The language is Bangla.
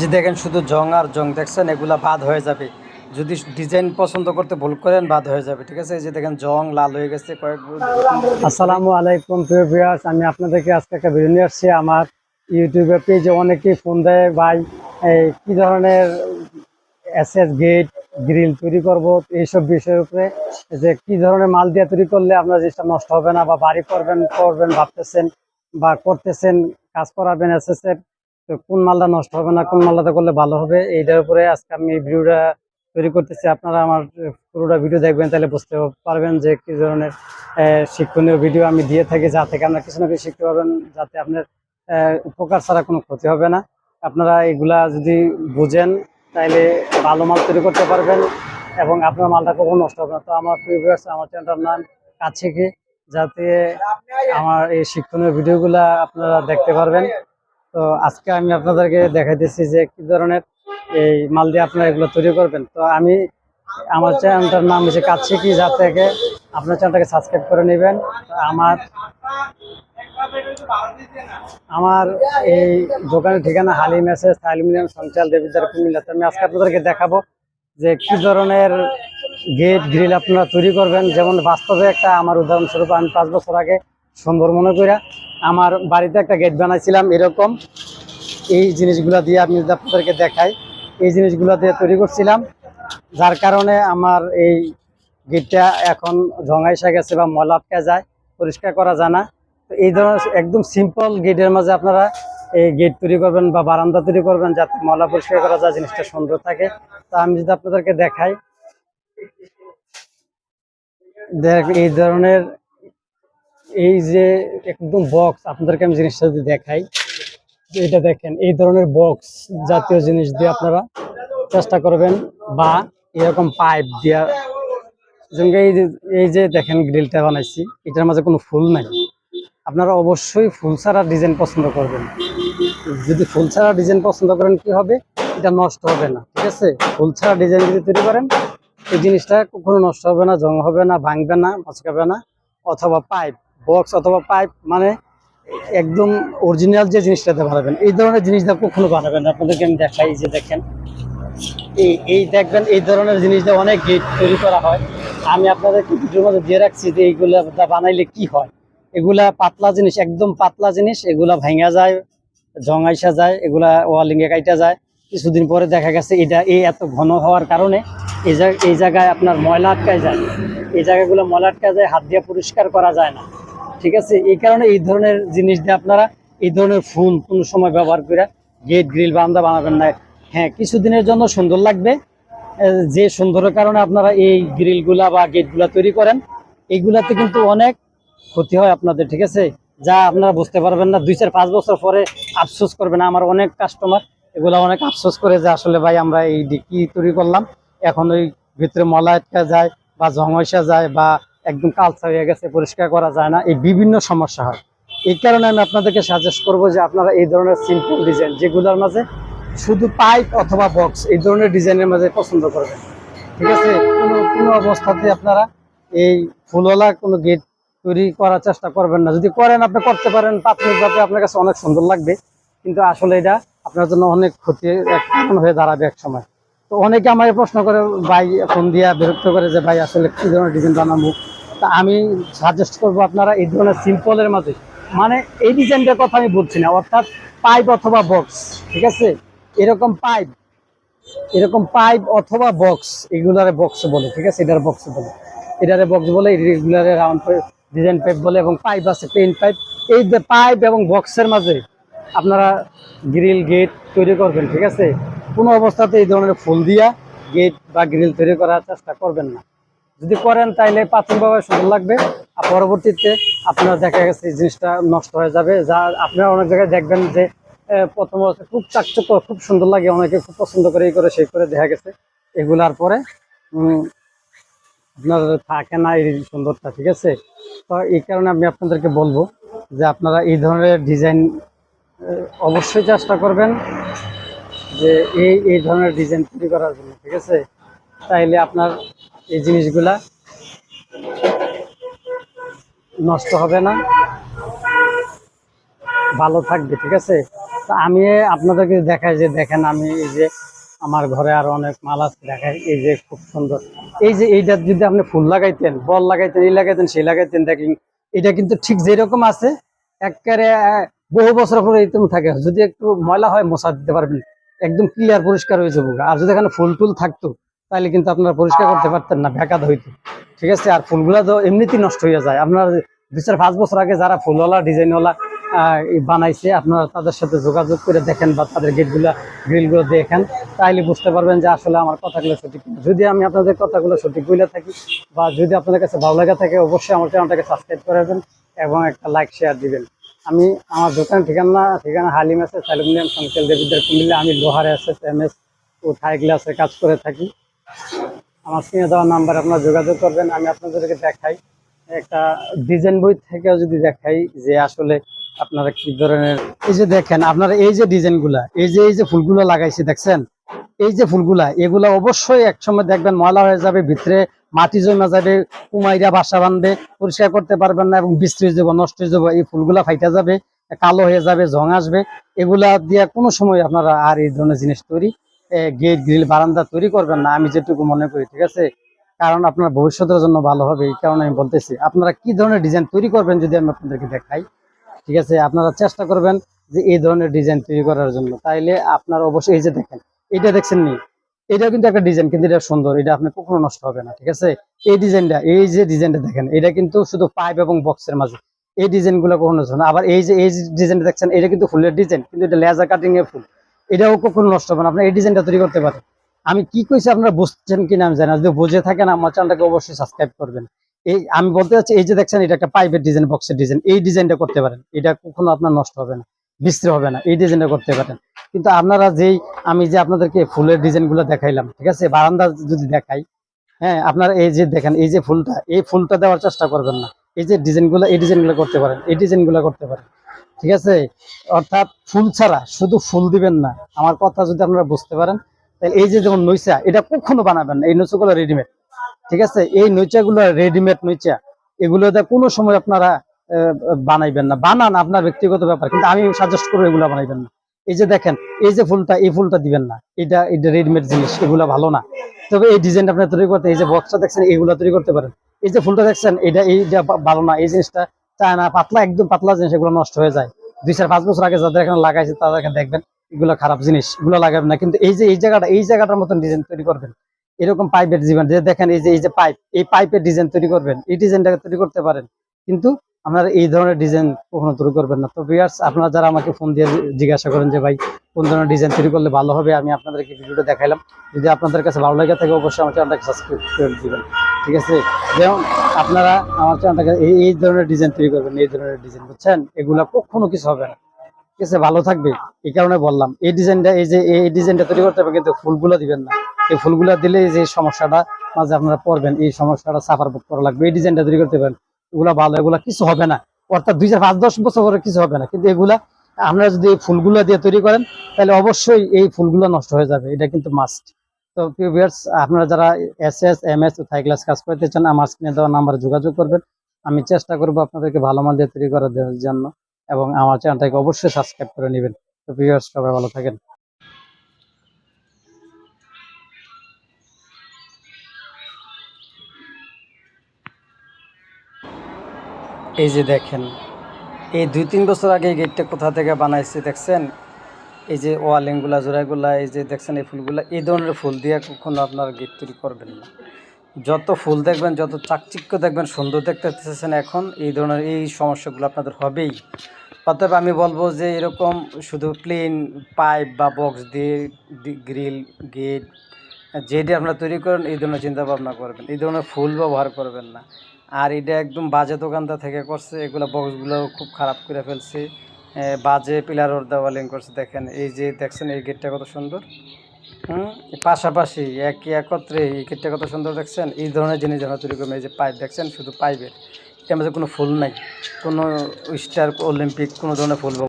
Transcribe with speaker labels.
Speaker 1: যে দেখেন শুধু জং আর জং দেখছেন, এগুলা বাদ হয়ে যাবে। যদি ডিজাইন পছন্দ করতে ভুল করেন, বাদ হয়ে যাবে, ঠিক আছে? এই যে দেখেন জং লাল হয়ে গেছে, কয়েক আসসালামু আলাইকুম, প্রিয় ভিউয়ার্স। আমি আপনাদেরকে আজকে একটা ভিডিও নিয়ে আসছি। আমার ইউটিউবে পেজে অনেকেই ফোন দেয়, ভাই, এই কি ধরনের এসএস গেট গ্রিল তৈরি করব? এইসব বিষয়ের উপরে, যে কি ধরনের মাল দিয়ে তৈরি করলে আপনার জিনিসটা নষ্ট হবে না বা বাড়ি করবেন করবেন, ভাবতেছেন বা করতেছেন, কাজ করাবেন এর। তো কোন মালটা নষ্ট হবে না, কোন মালটা করলে ভালো হবে, এইটার উপরে আজকে আমি ভিডিওটা তৈরি করতেছি। আপনারা আমার পুরোটা ভিডিও দেখবেন, তাহলে বুঝতে পারবেন যে কি ধরনের শিক্ষণীয় ভিডিও আমি দিয়ে থাকি, যা থেকে আপনারা কিছু না কিছু শিখতে পারবেন, যাতে আপনার উপকার ছাড়া কোনো ক্ষতি হবে না। আপনারা এগুলা যদি বুঝেন, তাহলে ভালো মাল তৈরি করতে পারবেন এবং আপনার মালটা কখনো নষ্ট হবে না। তো আমার প্রিভিয়ার্স আমার চ্যানেলটার নাম কাছে কি? যাতে আমার এই শিক্ষণীয় ভিডিওগুলা আপনারা দেখতে পারবেন। তো আজকে আমি আপনাদেরকে দেখাইতেছি যে কি ধরনের এই মাল দিয়ে আপনারা এগুলো তৈরি করবেন। তো আমি আমার চ্যানেলটার নাম হচ্ছে কাছে কি যা থেকে। আপনার চ্যানেলটাকে সাবস্ক্রাইব করে নেবেন। আমার আমার এই দোকানের ঠিকানা হালি মেসেজ অ্যালুমিনিয়াম সঞ্চাল দেবিদ্বার কুমিল্লা। তো আমি আজকে আপনাদেরকে দেখাবো যে কি ধরনের গেট গ্রিল আপনারা তৈরি করবেন। যেমন বাস্তবে একটা, আমার উদাহরণস্বরূপ আমি পাঁচ বছর আগে সুন্দর মনে করে আমার বাড়িতে একটা গেট বানাইছিলাম এরকম। এই জিনিসগুলো দিয়ে আমি আপনাদেরকে দেখাই, এই জিনিসগুলো দিয়ে তৈরি করছিলাম। যার কারণে আমার এই গেটটা এখন ঝঙাইসা গেছে বা ময়লা আটকে যায়, পরিষ্কার করা যায় না। তো এই ধরনের একদম সিম্পল গেটের মাঝে আপনারা এই গেট তৈরি করবেন বা বারান্দা তৈরি করবেন যাতে ময়লা পরিষ্কার করা যায়, জিনিসটা সুন্দর থাকে। তো আমি যদি আপনাদেরকে দেখাই, দেখ, এই ধরনের এই যে একদম বক্স আপনাদেরকে আমি জিনিসটা যদি দেখাই এটা দেখেন, এই ধরনের বক্স জাতীয় জিনিস দিয়ে আপনারা চেষ্টা করবেন বা এরকম পাইপ দিয়া। যেমন এই যে এই যে দেখেন গ্রিলটা বানাইছি, এটার মাঝে কোনো ফুল নাই। আপনারা অবশ্যই ফুল ছাড়া ডিজাইন পছন্দ করবেন। যদি ফুল ছাড়া ডিজাইন পছন্দ করেন, কি হবে? এটা নষ্ট হবে না, ঠিক আছে? ফুল ছাড়া ডিজাইন যদি তৈরি করেন, এই জিনিসটা কখনো নষ্ট হবে না, জং হবে না, ভাঙবে না, মচকাবে না, অথবা পাইপ বক্স অথবা পাইপ মানে একদম অরিজিনাল যে জিনিসটা দিতে পারবেন এই ধরনের জিনিসটা কখনো বানাবেন আপনাদেরকে আমি দেখাই যে দেখেন। এই এই দেখবেন, এই ধরনের জিনিস দিয়ে অনেক গেট তৈরি করা হয়। আমি আপনাদেরকে ভিডিওর মধ্যে দিয়ে রাখছি যে এইগুলো বানাইলে কি হয়। এগুলা পাতলা জিনিস, একদম পাতলা জিনিস, এগুলা ভাঙা যায় জঙাইসা যায়, এগুলা ওয়ালিংয়ে কাইটা যায়। কিছুদিন পরে দেখা গেছে এটা, এই এত ঘন হওয়ার কারণে এই জায়গা, এই জায়গায় আপনার ময়লা আটকায় যায়। এই জায়গাগুলো ময়লা আটকায় যায়, হাত দিয়ে পরিষ্কার করা যায় না। ঠিক আছে? এই কারণে এই ধরনের জিনিস দিয়ে আপনারা এই ধরনের ফুল কোনো সময় ব্যবহার করে গেট গ্রিল বারান্দা বানাবেন না। হ্যাঁ কিছুদিনের জন্য সুন্দর লাগবে। যে সুন্দরের কারণে আপনারা এই গ্রিলগুলা বা গেটগুলা তৈরি করেন এইগুলাতে কিন্তু অনেক ক্ষতি হয় আপনাদের, ঠিক আছে? যা আপনারা বুঝতে পারবেন না। দুই চার পাঁচ বছর পরে আফসোস করবেন আমার অনেক কাস্টমার এগুলা অনেক আফসোস করে যে আসলে ভাই আমরা এই কি তৈরি করলাম। এখন ওই ভিতরে মলা আটকা যায় বা জংসা যায় বা একদম কালচা হয়ে গেছে, পরিষ্কার করা যায় না, এই বিভিন্ন সমস্যা হয়। এই কারণে আমি আপনাদেরকে সাজেস্ট করব যে আপনারা এই ধরনের সিম্পল ডিজাইন যেগুলোর মাঝে শুধু পাইপ অথবা বক্স এই ধরনের ডিজাইনের মাঝে পছন্দ করবেন। ঠিক আছে? কোনো কোনো অবস্থাতে আপনারা এই ফুলওয়ালা কোনো গেট তৈরি করার চেষ্টা করবেন না। যদি করেন, আপনি করতে পারেন প্রাথমিকভাবে আপনার কাছে অনেক সুন্দর লাগবে, কিন্তু আসলে এটা আপনার জন্য অনেক ক্ষতির এক কারণ হয়ে দাঁড়াবে এক সময়। তো অনেকে আমাকে প্রশ্ন করে, ভাই ফোন দিয়া বিরক্ত করে যে, ভাই, আসলে কি ধরনের ডিজাইন বানাবো? তা আমি সাজেস্ট করব আপনারা এই ধরনের সিম্পলের মাঝে মানে এই ডিজাইনটার কথা আমি বলছি না, অর্থাৎ পাইপ অথবা বক্স ঠিক আছে? এরকম পাইপ এরকম পাইপ অথবা বক্স এগুলারে বক্স বলে, ঠিক আছে? এটার বক্স বলে। এটারে বক্স বলে রেগুলারে রাউন্ড ডিজাইন পাইপ বলে এবং পাইপ আছে পেন পাইপ এই যে পাইপ এবং বক্সের মাঝে আপনারা গ্রিল গেট তৈরি করবেন, ঠিক আছে? কোনো অবস্থাতে এই ধরনের ফুল দিয়া গেট বা গ্রিল তৈরি করার চেষ্টা করবেন না। যদি করেন তাইলে প্রাথমিকভাবে সুন্দর লাগবে। আর পরবর্তীতে আপনার দেখা গেছে এই জিনিসটা নষ্ট হয়ে যাবে। যা আপনারা অনেক জায়গায় দেখবেন যে প্রথম খুব চাকচক্য, খুব সুন্দর লাগে। অনেকে খুব পছন্দ করে, এই করে, সেই করে দেখা গেছে। এগুলার পরে আপনার থাকে না এই সুন্দরটা, ঠিক আছে? তো এই কারণে আমি আপনাদেরকে বলব যে আপনারা এই ধরনের ডিজাইন অবশ্যই চেষ্টা করবেন যে এই এই ধরনের ডিজাইন তৈরি করার জন্য, ঠিক আছে? তাইলে আপনার এই জিনিসগুলা নষ্ট হবে না। ভালো থাকবে, ঠিক আছে? তো আমি আপনাদেরকে দেখাই যে, দেখেন আমি এই যে আমার ঘরে আরও অনেক মাল আছে, দেখাই এই যে খুব সুন্দর। এই যে এইটা যদি আপনি ফুল লাগাইতেন, বল লাগাইতেন এই লাগাইতেন, সেই লাগাইতেন, দেখেন, এটা কিন্তু ঠিক যেরকম আছে, একেবারে বহু বছর পরে এরকম থাকে। যদি একটু ময়লা হয় মশা দিতে পারবেন। একদম ক্লিয়ার পরিষ্কার হয়ে যাব। আর যদি এখানে ফুল টুল থাকতো তাহলে কিন্তু আপনারা পরিষ্কার করতে পারতেন না বেকাত হইতো ঠিক আছে? আর ফুলগুলা তো এমনিতেই নষ্ট হয়ে যায়। আপনার দুই চার পাঁচ বছর আগে যারা ফুলওয়ালা, ডিজাইনওয়ালা বানাইছে, আপনারা তাদের সাথে যোগাযোগ করে দেখেন বা তাদের গেটগুলো, গ্রিলগুলো দেখেন। তাইলে বুঝতে পারবেন যে আসলে আমার কথাগুলো সঠিক যদি আমি আপনাদের কথাগুলো সঠিক বলে থাকি বা যদি আপনাদের কাছে ভালো লাগা থাকে, অবশ্যই আমার চ্যানেলটাকে সাবস্ক্রাইব করে দেবেন এবং একটা লাইক, শেয়ার দিবেন। আমি, আমার দোকান ঠিকানা ঠিকানা হালিম আছে সালিমিয়াম সংকেল দেবীদের কুমিল্লা। আমি লোহারে এস এম এস ও থাই গ্লাসে কাজ করে থাকি। আমার স্ক্রিনে দেওয়া নাম্বার আপনারা যোগাযোগ করবেন, আমি আপনাদেরকে দেখাই। একটা ডিজাইন বই থেকেও যদি দেখাই যে আসলে আপনারা কি ধরনের এই যে দেখেন, আপনারা এই যে ডিজাইনগুলা, এই যে এই যে ফুলগুলো লাগাইছি, দেখছেন? এই যে ফুলগুলা, এগুলা অবশ্যই একসময় দেখবেন ময়লা হয়ে যাবে, ভিতরে মাটি জমা যাবে, কুমাইরা বাসা বাঁধবে, পরিষ্কার করতে পারবেন না এবং হয়ে যাব, নষ্ট হয়ে যাব, এই ফুলগুলা ফাইটা যাবে, কালো হয়ে যাবে জং আসবে। এগুলা দিয়ে কোনো সময় আপনারা আর এই ধরনের জিনিস তৈরি গেট গ্রিল বারান্দা তৈরি করবেন না, আমি যেটুকু মনে করি, ঠিক আছে? কারণ আপনার ভবিষ্যতের জন্য ভালো হবে, এই কারণে আমি বলতেছি, আপনারা কি ধরনের ডিজাইন তৈরি করবেন যদি আমি আপনাদেরকে দেখাই? ঠিক আছে, আপনারা চেষ্টা করবেন যে এই ধরনের ডিজাইন তৈরি করার জন্য, তাইলে আপনার অবশ্যই, এই যে দেখেন, এটা দেখছেন নি? এটা কিন্তু একটা ডিজাইন কিন্তু এটা সুন্দর, এটা আপনি কখনো নষ্ট হবে না, ঠিক আছে? এই ডিজাইনটা এই যে ডিজাইনটা দেখেন, এটা কিন্তু শুধু পাইপ এবং বক্সের মাঝে, এই ডিজাইনগুলো কখনো আবার এই যে, এই ডিজাইনটা দেখছেন, এটা কিন্তু ফুলের ডিজাইন কিন্তু এটা লেজার কাটিং এর ফুল। এটাও কখনো নষ্ট হবে না। আপনি এই ডিজাইনটা তৈরি করতে পারেন। আমি কি কইছি আপনারা বুঝছেন কিনা আমি জানি যদি বুঝে থাকেন আমার চ্যানেলটাকে অবশ্যই সাবস্ক্রাইব করবেন। এই আমি বলতে চাচ্ছি, এই যে দেখছেন, এটা একটা পাইপের ডিজাইন বক্সের ডিজাইন এই ডিজাইনটা করতে পারেন। এটা কখনো আপনার নষ্ট হবে না বিস্ত্রি হবে না। এই ডিজাইনটা করতে পারেন। কিন্তু আপনারা যেই, আমি যে আপনাদেরকে ফুলের ডিজাইনগুলো দেখাইলাম, ঠিক আছে? বারান্দা যদি দেখাই হ্যাঁ আপনারা এই যে দেখেন, এই যে ফুলটা, এই ফুলটা দেওয়ার চেষ্টা করবেন না। এই যে ডিজাইনগুলো, এই ডিজাইনগুলো করতে পারেন। এই ডিজাইনগুলো করতে পারেন। ঠিক আছে? অর্থাৎ ফুল ছাড়া শুধু ফুল দিবেন না। আমার কথা যদি আপনারা বুঝতে পারেন, তাহলে এই যে যেমন নৈচা, এটা কখনো বানাবেন না। এই নৈচাগুলো রেডিমেড ঠিক আছে? এই নৈচাগুলো রেডিমেড নৈচা, এগুলো কোনো সময় আপনারা বানাইবেন না। বানান আপনার ব্যক্তিগত ব্যাপার, কিন্তু আমি সাজেস্ট করব এগুলো বানাইবেন না। এই যে দেখেন, এই যে ফুলটা, এই ফুলটা দিবেন না। এটা এটা রেডিমেড জিনিস, এগুলো ভালো না। তবে এই ডিজাইনটা আপনি তৈরি করতে, এই যে বক্সটা দেখছেন এইগুলো তৈরি করতে পারেন। এই যে ফুলটা দেখছেন, এটা, এইটা ভালো না। এই জিনিসটা চায় না পাতলা, একদম পাতলা জিনিস, এগুলো নষ্ট হয়ে যায়। দুই চার পাঁচ বছর আগে যাদের এখানে লাগাইছে, তাদের এখানে দেখবেন এগুলো খারাপ জিনিস, এগুলো লাগাবেন না। কিন্তু এই যে, এই জায়গাটা, এই জায়গাটার মতন ডিজাইন তৈরি করবেন। এরকম পাইপের ডিজাইন যে দেখেন, এই যে এই যে পাইপ এই পাইপের ডিজাইন তৈরি করবেন, এই ডিজাইনটাকে তৈরি করতে পারেন। কিন্তু আপনারা এই ধরনের ডিজাইন কখনো তৈরি করবেন না। তো ভিউয়ার্স আপনারা যারা আমাকে ফোন দিয়ে জিজ্ঞাসা করেন যে, ভাই, কোন ধরনের ডিজাইন তৈরি করলে ভালো হবে? আমি আপনাদেরকে ভিডিওটা দেখাইলাম। যদি আপনাদের কাছে ভালো লাগে থাকে, অবশ্যই আমার চ্যানেলটাকে সাবস্ক্রাইব করে দিবেন। ঠিক আছে? যেমন আপনারা আমার চ্যানেলটাকে এই ধরনের ডিজাইন তৈরি করবেন, এই ধরনের ডিজাইন বুঝছেন? এগুলা কখনো কিছু হবে না। ঠিক আছে? ভালো থাকবে। এই কারণে বললাম, এই ডিজাইনটা এই যে, এই ডিজাইনটা তৈরি করতে হবে কিন্তু ফুলগুলো দিবেন না। এই ফুলগুলো দিলে যে সমস্যাটা মাঝে আপনারা পড়বেন, এই সমস্যাটা সাফার বুক করা লাগবে। এই ডিজাইনটা তৈরি করতে পারেন। এগুলা ভালো, এগুলা কিছু হবে না। অর্থাৎ দুই চার পাঁচ, দশ বছর পরে কিছু হবে না। কিন্তু এগুলা আপনারা যদি এই ফুলগুলো দিয়ে তৈরি করেন, তাহলে অবশ্যই এই ফুলগুলো নষ্ট হয়ে যাবে। এটা কিন্তু মাস্ট তো ভিউয়ার্স আপনারা যারা S S M S Thai glass কাজ করতে চান, আমার স্ক্রিনে দেওয়া নাম্বারে যোগাযোগ করবেন। আমি চেষ্টা করব আপনাদেরকে ভালো মাল দিয়ে তৈরি করে দেওয়ার জন্য এবং আমার চ্যানেলটাকে অবশ্যই সাবস্ক্রাইব করে নেবেন। তো ভিউয়ার্স সবাই ভালো থাকেন। এই যে দেখেন, এই দুই তিন বছর আগে গেটটা কোথা থেকে বানাইছে, দেখছেন? এই যে ওয়ালিংগুলা জোড়াগুলা এই যে দেখছেন এই ফুলগুলা, এই ধরনের ফুল দিয়ে কখনো আপনার গেট তৈরি করবেন না। যত ফুল দেখবেন, যত চাকচিক্য দেখবেন, সুন্দর দেখতে চাইছেন এখন, এই ধরনের এই সমস্যাগুলো আপনাদের হবেই। অতএব আমি বলব যে এরকম শুধু প্লেন পাইপ বা বক্স দিয়ে গ্রিল গেট যেটি আপনারা তৈরি করেন, এই ধরনের চিন্তাভাবনা করবেন। এই ধরনের ফুল ব্যবহার করবেন না। আর এটা একদম বাজে দোকানদার থেকে করছে, এগুলো বক্সগুলো খুব খারাপ করে ফেলছে। বাজে পিলার দেওয়ালিং করছে, দেখেন, এই যে দেখছেন, এই গেটটা কত সুন্দর। হুম? পাশাপাশি একই একত্রে এই গেটটা কত সুন্দর দেখছেন? এই ধরনের জিনিস যেন তৈরি করবে এই যে পাইপ দেখছেন, শুধু পাইপের এটার মধ্যে কোনো ফুল নাই। কোনো স্টার অলিম্পিক কোনো ধরনের ফুল